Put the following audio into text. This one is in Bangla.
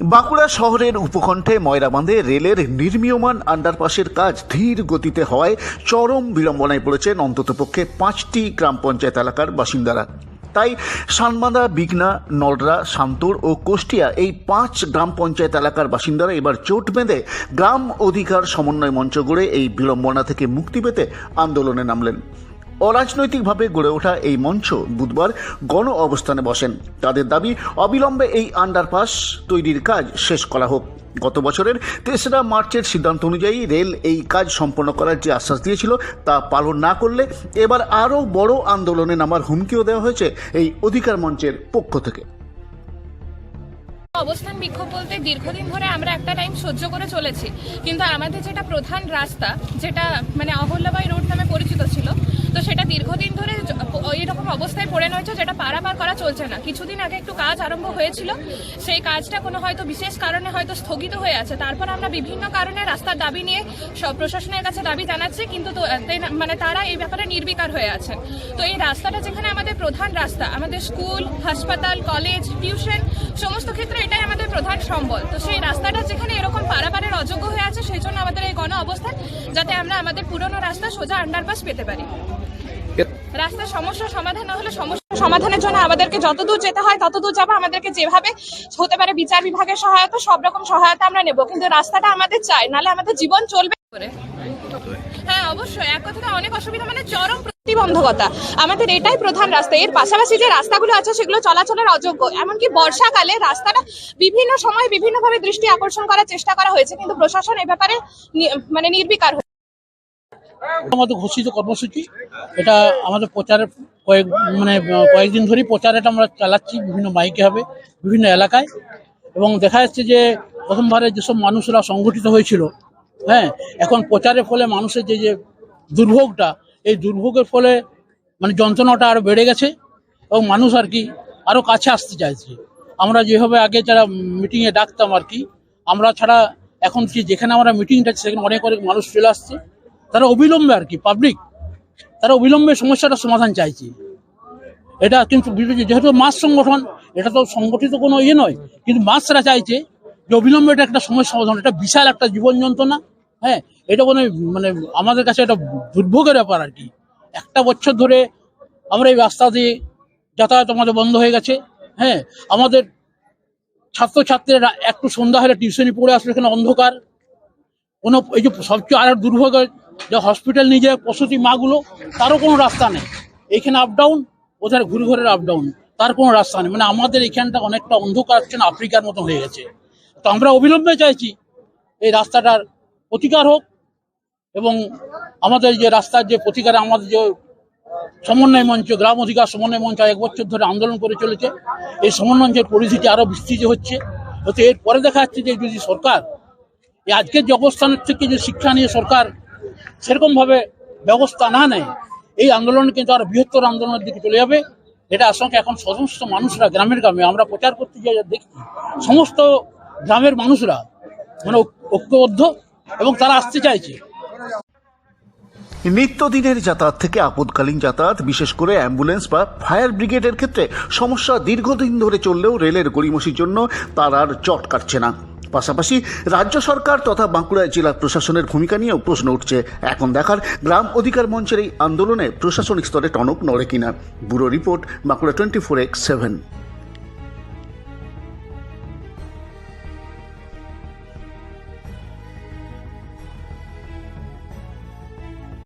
বাঁকুড়া শহরের উপকণ্ঠে ময়রাবাঁধে রেলের নির্মীয়মান আন্ডারপাসের কাজ ধীর গতিতে হওয়ায় চরম বিড়ম্বনায় পড়েছেন অন্ততপক্ষে পাঁচটি গ্রাম পঞ্চায়েত এলাকার বাসিন্দারা। তাই সানমাদা বিঘ্না, নলরা শান্তর ও কোষ্টিয়া এই পাঁচ গ্রাম পঞ্চায়েত এলাকার বাসিন্দারা এবার চোট বেঁধে গ্রাম অধিকার সমন্বয় মঞ্চ গড়ে এই বিড়ম্বনা থেকে মুক্তি পেতে আন্দোলনে নামলেন। অরাজনৈতিকভাবে গড়ে ওঠা এই মঞ্চ বুধবার গণ অবস্থানে বসেন। তাদের দাবি, অবিলম্বে এই আন্ডারপাস তৈরির কাজ শেষ করা হোক। গত বছরের তেসরা মার্চের সিদ্ধান্ত অনুযায়ী রেল এই কাজ সম্পন্ন করার যে আশ্বাস দিয়েছিল তা পালন না করলে এবার আরও বড় আন্দোলনে নামার হুমকিও দেওয়া হয়েছে এই অধিকার মঞ্চের পক্ষ থেকে। অবস্থান বিক্ষোভ বলতে দীর্ঘদিন ধরে আমরা একটা টাইম সহ্য করে চলেছি। কিন্তু আমাদের যেটা প্রধান রাস্তা, যেটা মানে অহল্যাবাই রোড নামে পরিচিত ছিল তো সেটা দীর্ঘদিন ধরে জ- পড়ে রয়েছে যেটা পারাপার করা চলছে না। কিছুদিন আগে একটু কাজ আরম্ভ হয়েছিল। সেই কাজটা কোনো হয়তো বিশেষ কারণে হয়তো স্থগিত হয়ে আছে। তারপর আমরা বিভিন্ন কারণে রাস্তার দাবি নিয়ে সব প্রশাসনের কাছে দাবি জানাচ্ছি, কিন্তু মানে তারা এই ব্যাপারে নির্বিকার হয়ে আছেন। তো এই রাস্তাটা যেখানে আমাদের প্রধান রাস্তা, আমাদের স্কুল, হাসপাতাল, কলেজ, টিউশন, সমস্ত ক্ষেত্রে এটাই আমাদের প্রধান সম্বল। তো সেই রাস্তাটা যেখানে এরকম পারাপারের অযোগ্য হয়ে আছে, সেই জন্য আমাদের এই গণ অবস্থান, যাতে আমরা আমাদের পুরনো রাস্তা সোজা আন্ডারপাস পেতে পারি। রাস্তার সমস্যার সমাধান না হলে সমস্যা সমাধানের জন্য আমাদেরকে যতদূর যেতে হয় ততদূর যাব। আমাদেরকে যেভাবে হতে পারে বিচার বিভাগের সহায়তা, সব রকম সহায়তা আমরা নেব। কিন্তু রাস্তাটা আমাদের চাই নালে আমাদের জীবন চলবে করে? হ্যাঁ অবশ্যই। এক কথাটা অনেক অসুবিধা মানে চরম প্রতিবন্ধকতা। আমাদের এটাই প্রধান রাস্তা। এর পাশাপাশি যে রাস্তাগুলো আছে, সেগুলো চলাচলের অযোগ্য। এমনকি বর্ষাকালে রাস্তাটা বিভিন্ন সময় বিভিন্নভাবে দৃষ্টি আকর্ষণ করার চেষ্টা করা হয়েছে। কিন্তু প্রশাসন এ ব্যাপারে মানে নির্বিকার। আমাদের ঘোষিত কর্মসূচি, এটা আমাদের প্রচারের কয়েক মানে কয়েকদিন ধরেই প্রচার এটা আমরা চালাচ্ছি বিভিন্ন মাইকে হবে, বিভিন্ন এলাকায়। এবং দেখা যাচ্ছে যে প্রথমবারে যেসব মানুষরা সংগঠিত হয়েছিল হ্যাঁ এখন প্রচারের ফলে মানুষের যে যে দুর্ভোগটা, এই দুর্ভোগের ফলে মানে যন্ত্রণাটা আরও বেড়ে গেছে এবং মানুষ আর কি আরও কাছে আসতে চাইছে। আমরা যেভাবে আগে যারা মিটিংয়ে ডাকতাম আর কি, আমরা ছাড়া এখন কি যেখানে আমরা মিটিংটা সেখানে অনেক অনেক মানুষ চলে আসছে। তারা অবিলম্বে আর কি পাবলিক তারা অবিলম্বে সমস্যাটা সমাধান চাইছে। এটা কিন্তু যেহেতু মাস সংগঠন, এটা তো সংগঠিত কোনো ইয়ে নয়, কিন্তু মাসরা চাইছে যে অবিলম্বে এটা একটা সমস্যা সমাধান এটা বিশাল একটা জীবন যন্ত্রণা হ্যাঁ এটা কোনো মানে আমাদের কাছে একটা দুর্ভোগের ব্যাপার আর কি। একটা বছর ধরে আমরা এই রাস্তা দিয়ে যাতায়াত আমাদের বন্ধ হয়ে গেছে হ্যাঁ আমাদের ছাত্রছাত্রীরা একটু সন্ধ্যা হলে টিউশনি পড়ে আসলে, এখানে অন্ধকার। কোনো, এই যে সবচেয়ে আর দুর্ভোগ যে হসপিটাল নিয়ে যায় প্রসূতি মাগুলো, তারও কোনো রাস্তা নেই। এখানে আপ ডাউন ওধারে ঘুরে ঘুরে আপ ডাউন তার কোনো রাস্তা নেই। মানে আমাদের এখানটা অনেকটা অন্ধকার হচ্ছে আফ্রিকার মতো হয়ে গেছে। তো আমরা অবিলম্বে চাইছি এই রাস্তাটার প্রতিকার হোক এবং আমাদের যে রাস্তার যে প্রতিকার, আমাদের যে সমন্বয় মঞ্চ, গ্রাম অধিকার সমন্বয় মঞ্চ এক বছর ধরে আন্দোলন করে চলেছে। এই সমন্বয় মঞ্চের পরিধিটি আরও বিস্তৃত হচ্ছে। হয়তো এরপরে দেখা যাচ্ছে যে যদি সরকার, এই আজকের যে অবস্থানের থেকে যে শিক্ষা নিয়ে সরকার সেরকম ভাবে ব্যবস্থা না নেয়, এই আন্দোলন কিন্তু আরও বৃহত্তর আন্দোলনের দিকে চলে যাবে। এটা আশঙ্কা এখন সমস্ত মানুষরা, গ্রামের গ্রামে আমরা প্রচার করতে গিয়ে দেখছি সমস্ত গ্রামের মানুষরা মানে ঐক- ঐক্যবদ্ধ এবং তারা আসতে চাইছে। নিত্যদিনের যাতায়াত থেকে আপদকালীন যাতায়াত, বিশেষ করে অ্যাম্বুলেন্স বা ফায়ার ব্রিগেডের ক্ষেত্রে সমস্যা দীর্ঘদিন ধরে চললেও রেলের গড়িমসির জন্য তার আর চট কাটছে না। পাশাপাশি রাজ্য সরকার তথা বাঁকুড়া জেলা প্রশাসনের ভূমিকা নিয়েও প্রশ্ন উঠছে। এখন দেখার গ্রাম অধিকার মঞ্চের এই আন্দোলনে প্রশাসনিক স্তরে টনক নড়ে কিনা। Bureau report Bankura twenty four x seven.